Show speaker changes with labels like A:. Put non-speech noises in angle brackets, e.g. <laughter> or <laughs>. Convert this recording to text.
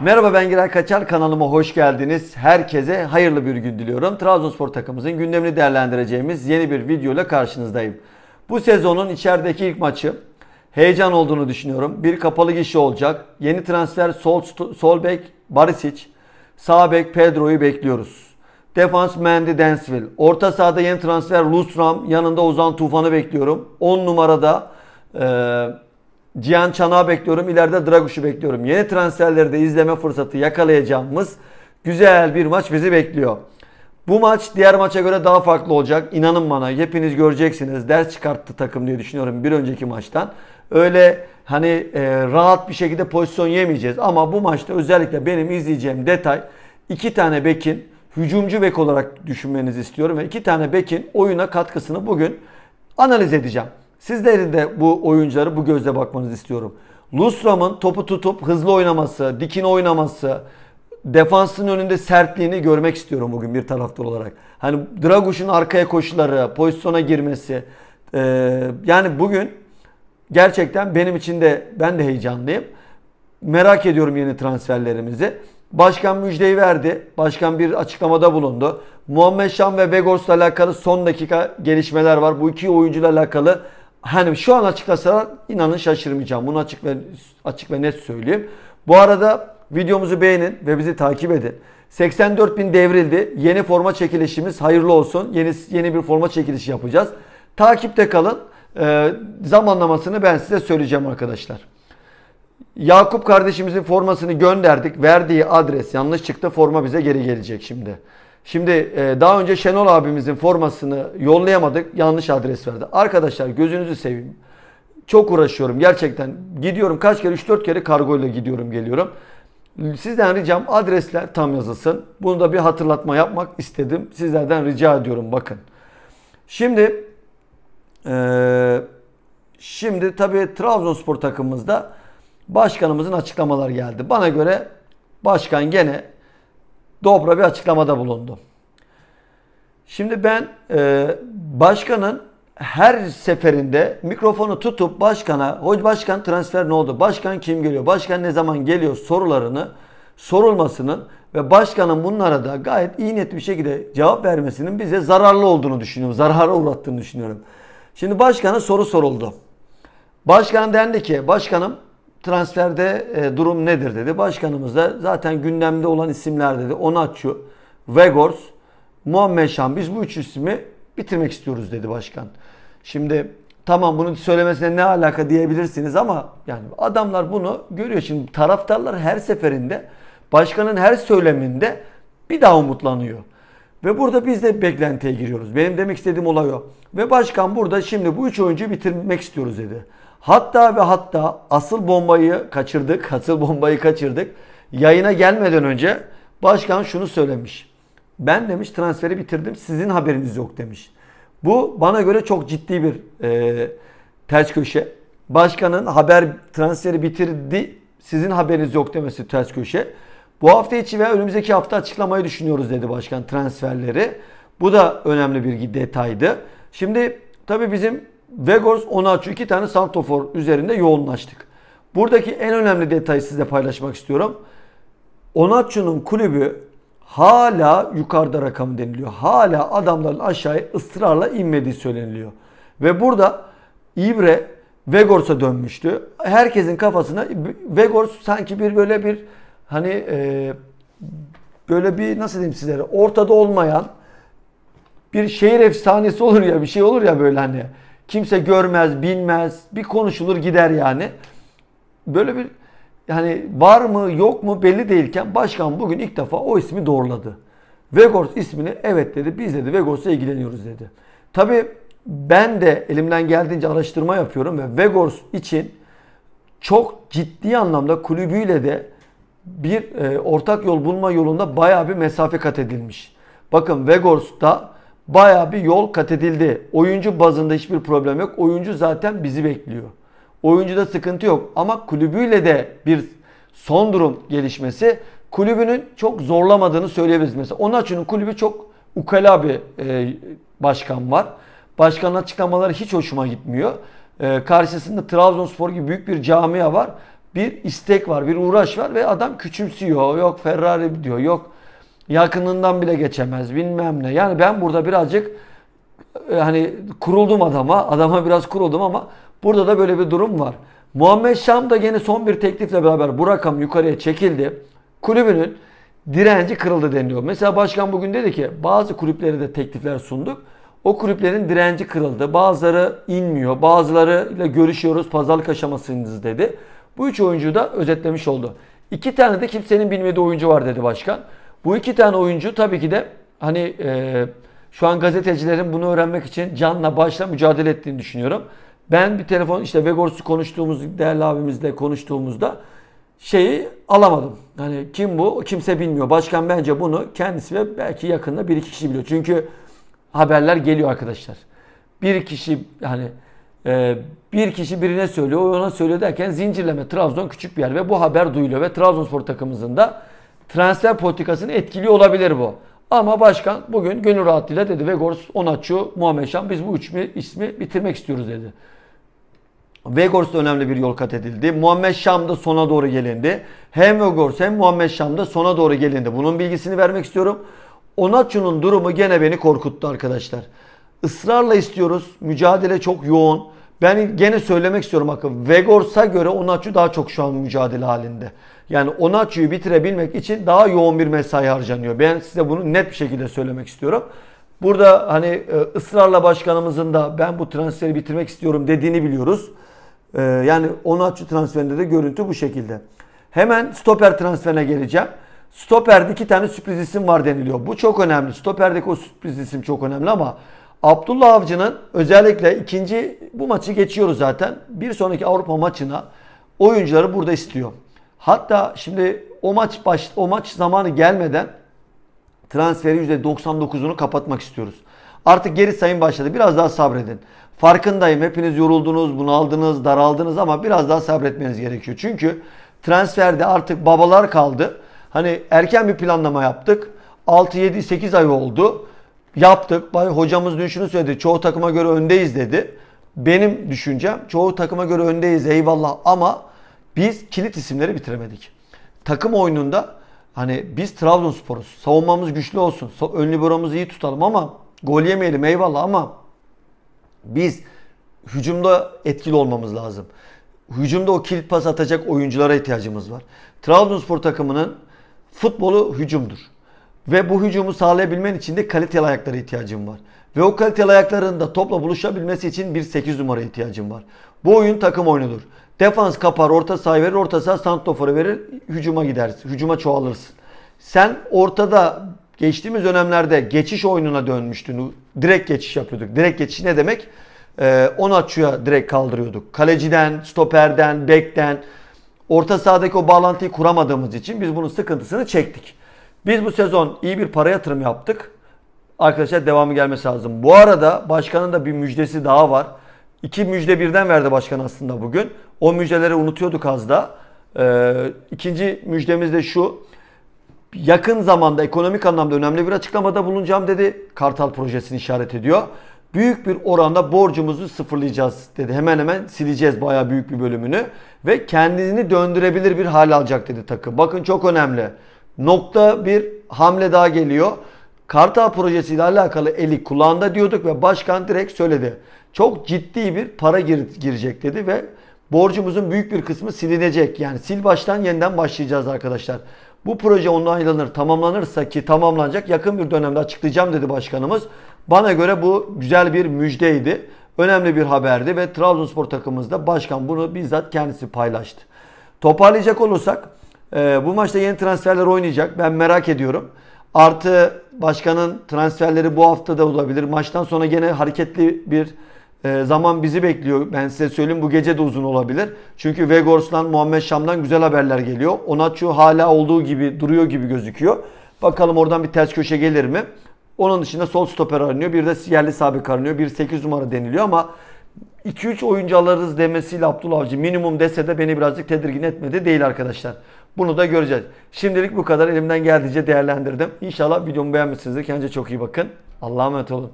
A: Merhaba ben Giray Kaçar kanalıma hoş geldiniz. Herkese hayırlı bir gün diliyorum. Trabzonspor takımımızın gündemini değerlendireceğimiz yeni bir video ile karşınızdayım. Bu sezonun içerideki ilk maçı heyecan olduğunu düşünüyorum. Bir kapalı gişe olacak. Yeni transfer sol, sol bek Barisic, sağ bek Pedro'yu bekliyoruz. Defans Mendy Densville. Orta sahada yeni transfer Lusram. Yanında Ozan Tufan'ı bekliyorum. 10 numarada eee Cihan Çanak'ı bekliyorum. İleride Draguş'u bekliyorum. Yeni transferleri de izleme fırsatı yakalayacağımız güzel bir maç bizi bekliyor. Bu maç diğer maça göre daha farklı olacak. İnanın bana hepiniz göreceksiniz. Ders çıkarttı takım diye düşünüyorum bir önceki maçtan. Öyle hani e, rahat bir şekilde pozisyon yemeyeceğiz. Ama bu maçta özellikle benim izleyeceğim detay iki tane bekin hücumcu bek olarak düşünmenizi istiyorum. Ve iki tane bekin oyuna katkısını bugün analiz edeceğim. Sizlerin de bu oyuncuları bu gözle bakmanızı istiyorum. Lustram'ın topu tutup hızlı oynaması, dikine oynaması, defansın önünde sertliğini görmek istiyorum bugün bir taraftar olarak. Hani Draguş'un arkaya koşuları, pozisyona girmesi. Ee, yani bugün gerçekten benim için de ben de heyecanlıyım. Merak ediyorum yeni transferlerimizi. Başkan müjdeyi verdi. Başkan bir açıklamada bulundu. Muhammed Şam ve Vegors'la alakalı son dakika gelişmeler var. Bu iki oyuncuyla alakalı hani şu an açıklasalar inanın şaşırmayacağım. Bunu açık ve açık ve net söyleyeyim. Bu arada videomuzu beğenin ve bizi takip edin. 84 bin devrildi. Yeni forma çekilişimiz hayırlı olsun. Yeni yeni bir forma çekilişi yapacağız. Takipte kalın. Ee, zamanlamasını ben size söyleyeceğim arkadaşlar. Yakup kardeşimizin formasını gönderdik. Verdiği adres yanlış çıktı. Forma bize geri gelecek şimdi. Şimdi e, daha önce Şenol abimizin formasını yollayamadık. Yanlış adres verdi. Arkadaşlar gözünüzü seveyim. Çok uğraşıyorum gerçekten. Gidiyorum kaç kere 3-4 kere kargoyla gidiyorum geliyorum. Sizden ricam adresler tam yazılsın. Bunu da bir hatırlatma yapmak istedim. Sizlerden rica ediyorum bakın. Şimdi eee şimdi tabii Trabzonspor takımımızda başkanımızın açıklamaları geldi. Bana göre başkan gene dobra bir açıklamada bulundu. Şimdi ben e, başkanın her seferinde mikrofonu tutup başkana, hoca başkan transfer ne oldu? Başkan kim geliyor? Başkan ne zaman geliyor? sorularını sorulmasının ve başkanın bunlara da gayet iyi net bir şekilde cevap vermesinin bize zararlı olduğunu düşünüyorum. Zarara uğrattığını düşünüyorum. Şimdi başkana soru soruldu. Başkan dendi ki başkanım transferde e, durum nedir dedi. Başkanımız da zaten gündemde olan isimler dedi. Onaçu, Vegors, Muhammed Şan biz bu üç ismi bitirmek istiyoruz dedi başkan. Şimdi tamam bunu söylemesine ne alaka diyebilirsiniz ama yani adamlar bunu görüyor. Şimdi taraftarlar her seferinde başkanın her söyleminde bir daha umutlanıyor. Ve burada biz de beklentiye giriyoruz. Benim demek istediğim olay o. Ve başkan burada şimdi bu üç oyuncuyu bitirmek istiyoruz dedi. Hatta ve hatta asıl bombayı kaçırdık. <laughs> Asıl bombayı kaçırdık. Yayına gelmeden önce başkan şunu söylemiş. Ben demiş transferi bitirdim sizin haberiniz yok demiş. Bu bana göre çok ciddi bir e, ters köşe. Başkanın haber transferi bitirdi sizin haberiniz yok demesi ters köşe. Bu hafta içi ve önümüzdeki hafta açıklamayı düşünüyoruz dedi başkan transferleri. Bu da önemli bir detaydı. Şimdi tabii bizim Vegors, Onaçu iki tane santofor üzerinde yoğunlaştık. Buradaki en önemli detayı size paylaşmak istiyorum. Onaçu'nun kulübü hala yukarıda rakam deniliyor. Hala adamların aşağıya ısrarla inmediği söyleniliyor. Ve burada İbre Vegors'a dönmüştü. Herkesin kafasına Vegors sanki bir böyle bir hani e, böyle bir nasıl diyeyim sizlere ortada olmayan bir şehir efsanesi olur ya bir şey olur ya böyle hani kimse görmez bilmez bir konuşulur gider yani. Böyle bir yani var mı yok mu belli değilken başkan bugün ilk defa o ismi doğruladı. Vegors ismini evet dedi biz dedi Vegors'la ilgileniyoruz dedi. Tabi ben de elimden geldiğince araştırma yapıyorum ve Vegors için çok ciddi anlamda kulübüyle de bir e, ortak yol bulma yolunda bayağı bir mesafe kat edilmiş. Bakın Vegors'ta bayağı bir yol kat edildi. Oyuncu bazında hiçbir problem yok. Oyuncu zaten bizi bekliyor. Oyuncuda sıkıntı yok ama kulübüyle de bir son durum gelişmesi kulübünün çok zorlamadığını söyleyebiliriz. Mesela Onaçu'nun kulübü çok ukala bir e, başkan var. Başkanın açıklamaları hiç hoşuma gitmiyor. E, karşısında Trabzonspor gibi büyük bir camia var. bir istek var, bir uğraş var ve adam küçümsüyor. Yok Ferrari diyor, yok yakınından bile geçemez bilmem ne. Yani ben burada birazcık e, hani kuruldum adama. Adama biraz kuruldum ama burada da böyle bir durum var. Muhammed Şam da yine son bir teklifle beraber bu rakam yukarıya çekildi. Kulübünün direnci kırıldı deniliyor. Mesela başkan bugün dedi ki bazı kulüplere de teklifler sunduk. O kulüplerin direnci kırıldı. Bazıları inmiyor. Bazılarıyla görüşüyoruz. Pazarlık aşamasındayız dedi. Bu üç oyuncuyu da özetlemiş oldu. İki tane de kimsenin bilmediği oyuncu var dedi başkan. Bu iki tane oyuncu tabii ki de hani e, şu an gazetecilerin bunu öğrenmek için canla başla mücadele ettiğini düşünüyorum. Ben bir telefon işte Vegors'u konuştuğumuz değerli abimizle konuştuğumuzda şeyi alamadım. Hani kim bu? Kimse bilmiyor. Başkan bence bunu kendisi ve belki yakında bir iki kişi biliyor. Çünkü haberler geliyor arkadaşlar. Bir kişi hani e, bir kişi birine söylüyor, o ona söylüyor derken zincirleme Trabzon küçük bir yer ve bu haber duyuluyor ve Trabzonspor takımımızın da transfer politikasını etkiliyor olabilir bu. Ama başkan bugün gönül rahatlığıyla dedi Vegors, Onaçu, Muhammed Şam biz bu üç mi- ismi bitirmek istiyoruz dedi. Vegors'ta önemli bir yol kat edildi. Muhammed Şam'da sona doğru gelindi. Hem Vegors hem Muhammed Şam'da sona doğru gelindi. Bunun bilgisini vermek istiyorum. Onaçu'nun durumu gene beni korkuttu arkadaşlar. Israrla istiyoruz. Mücadele çok yoğun. Ben gene söylemek istiyorum bakın. Vegors'a göre Onaçu daha çok şu an mücadele halinde. Yani Onaçu'yu bitirebilmek için daha yoğun bir mesai harcanıyor. Ben size bunu net bir şekilde söylemek istiyorum. Burada hani e, ısrarla başkanımızın da ben bu transferi bitirmek istiyorum dediğini biliyoruz. Ee, yani Onaçu transferinde de görüntü bu şekilde. Hemen stoper transferine geleceğim. Stoperde iki tane sürpriz isim var deniliyor. Bu çok önemli. Stoperdeki o sürpriz isim çok önemli ama Abdullah Avcı'nın özellikle ikinci bu maçı geçiyoruz zaten. Bir sonraki Avrupa maçına oyuncuları burada istiyor. Hatta şimdi o maç baş, o maç zamanı gelmeden transferi %99'unu kapatmak istiyoruz. Artık geri sayım başladı. Biraz daha sabredin. Farkındayım. Hepiniz yoruldunuz, bunaldınız, daraldınız ama biraz daha sabretmeniz gerekiyor. Çünkü transferde artık babalar kaldı. Hani erken bir planlama yaptık. 6, 7, 8 ay oldu. Yaptık. Hocamız dün şunu söyledi. Çoğu takıma göre öndeyiz dedi. Benim düşüncem çoğu takıma göre öndeyiz eyvallah ama biz kilit isimleri bitiremedik. Takım oyununda hani biz Trabzonspor'uz. Savunmamız güçlü olsun. Ön liberomuzu iyi tutalım ama gol yemeyelim eyvallah ama biz hücumda etkili olmamız lazım. Hücumda o kilit pas atacak oyunculara ihtiyacımız var. Trabzonspor takımının futbolu hücumdur. Ve bu hücumu sağlayabilmen için de kaliteli ayaklara ihtiyacım var. Ve o kaliteli ayakların da topla buluşabilmesi için bir 8 numara ihtiyacım var. Bu oyun takım oyunudur. Defans kapar, orta saha verir, orta saha santrofora verir, hücuma gidersin, hücuma çoğalırsın. Sen ortada geçtiğimiz dönemlerde geçiş oyununa dönmüştün. Direkt geçiş yapıyorduk. Direkt geçiş ne demek? Ee, Onaçu'ya direkt kaldırıyorduk. Kaleciden, stoperden, bekten, orta sahadaki o bağlantıyı kuramadığımız için biz bunun sıkıntısını çektik. Biz bu sezon iyi bir para yatırım yaptık. Arkadaşlar devamı gelmesi lazım. Bu arada başkanın da bir müjdesi daha var. İki müjde birden verdi başkan aslında bugün. O müjdeleri unutuyorduk az da. Ee, ikinci müjdemiz de şu. Yakın zamanda ekonomik anlamda önemli bir açıklamada bulunacağım dedi. Kartal projesini işaret ediyor. Büyük bir oranda borcumuzu sıfırlayacağız dedi. Hemen hemen sileceğiz bayağı büyük bir bölümünü. Ve kendini döndürebilir bir hal alacak dedi takım. Bakın çok önemli. Nokta bir hamle daha geliyor. Kartal projesiyle alakalı eli kulağında diyorduk ve başkan direkt söyledi. Çok ciddi bir para gir- girecek dedi ve borcumuzun büyük bir kısmı silinecek. Yani sil baştan yeniden başlayacağız arkadaşlar. Bu proje onaylanır, tamamlanırsa ki tamamlanacak yakın bir dönemde açıklayacağım dedi başkanımız. Bana göre bu güzel bir müjdeydi. Önemli bir haberdi ve Trabzonspor takımımızda başkan bunu bizzat kendisi paylaştı. Toparlayacak olursak e, bu maçta yeni transferler oynayacak. Ben merak ediyorum. Artı başkanın transferleri bu hafta da olabilir. Maçtan sonra gene hareketli bir e, zaman bizi bekliyor. Ben size söyleyeyim bu gece de uzun olabilir. Çünkü Vegors'tan, Muhammed Şam'dan güzel haberler geliyor. Onaçu hala olduğu gibi duruyor gibi gözüküyor. Bakalım oradan bir ters köşe gelir mi? Onun dışında sol stoper aranıyor. Bir de yerli sabit aranıyor. Bir 8 numara deniliyor ama 2-3 oyuncu alırız demesiyle Abdullah Avcı minimum dese de beni birazcık tedirgin etmedi değil arkadaşlar. Bunu da göreceğiz. Şimdilik bu kadar elimden geldiğince değerlendirdim. İnşallah videomu beğenmişsinizdir. Kendinize çok iyi bakın. Allah'a emanet olun.